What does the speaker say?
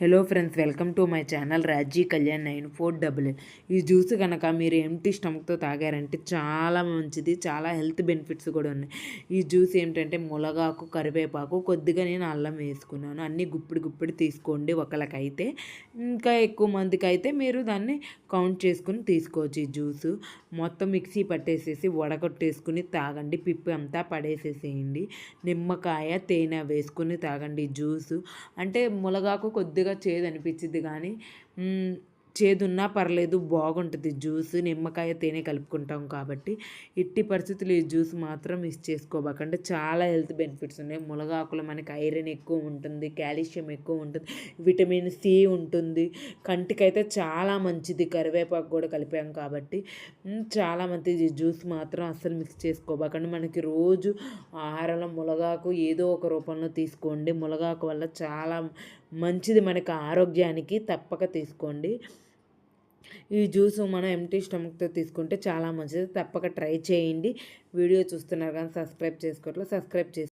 Hello friends welcome to my channel Raji Kalyan nine four double ఈ juice కనుక మీరు empty స్టమక్తో తాగారంటే చాలా మంచిది చాలా హెల్త్ బెనిఫిట్స్ కూడా ఉన్నాయి. ఈ జ్యూస్ ఏంటంటే మునగాకు కరివేపాకు కొద్దిగా నేను అల్లం వేసుకున్నాను. అన్నీ గుప్పిడి గుప్పిడి తీసుకోండి ఒకరికైతే ఇంకా ఎక్కువ మందికి అయితే మీరు దాన్ని కౌంట్ చేసుకుని తీసుకోవచ్చు ఈ జ్యూస్ మొత్తం మిక్సీ పట్టేసేసి వడగొట్టేసుకుని తాగండి. పిప్పి అంతా పడేసేసేయండి. నిమ్మకాయ తేనె వేసుకుని తాగండి జ్యూస్ అంటే మునగాకు కొద్దిగా చేదు అనిపించింది కానీ చేదున్నా పర్లేదు బాగుంటుంది. జ్యూస్ నిమ్మకాయ తేనె కలుపుకుంటాం కాబట్టి ఎట్టి పరిస్థితులు ఈ జ్యూస్ మాత్రం మిస్ చేసుకోబాకంటే చాలా హెల్త్ బెనిఫిట్స్ ఉన్నాయి. ములగాకులు మనకి ఐరన్ ఎక్కువ ఉంటుంది కాల్షియం ఎక్కువ ఉంటుంది విటమిన్ సి ఉంటుంది. కంటికైతే చాలా మంచిది. కరివేపాకు కూడా కలిపాం కాబట్టి చాలా మంచిది జ్యూస్ మాత్రం అస్సలు మిక్స్ చేసుకోబాకండి. మనకి రోజు ఆహారంలో మునగాకు ఏదో ఒక రూపంలో తీసుకోండి. మునగాకు వల్ల చాలా మంచిది. మనకి ఆరోగ్యానికి తప్పక తీసుకోండి. ఈ జ్యూస్ మనం ఎంటీ స్టమక్తో తీసుకుంటే చాలా మంచిది. తప్పక ట్రై చేయండి. వీడియో చూస్తున్నారు కానీ సబ్స్క్రైబ్ చేసుకోవట్లేదు సబ్స్క్రైబ్ చేసి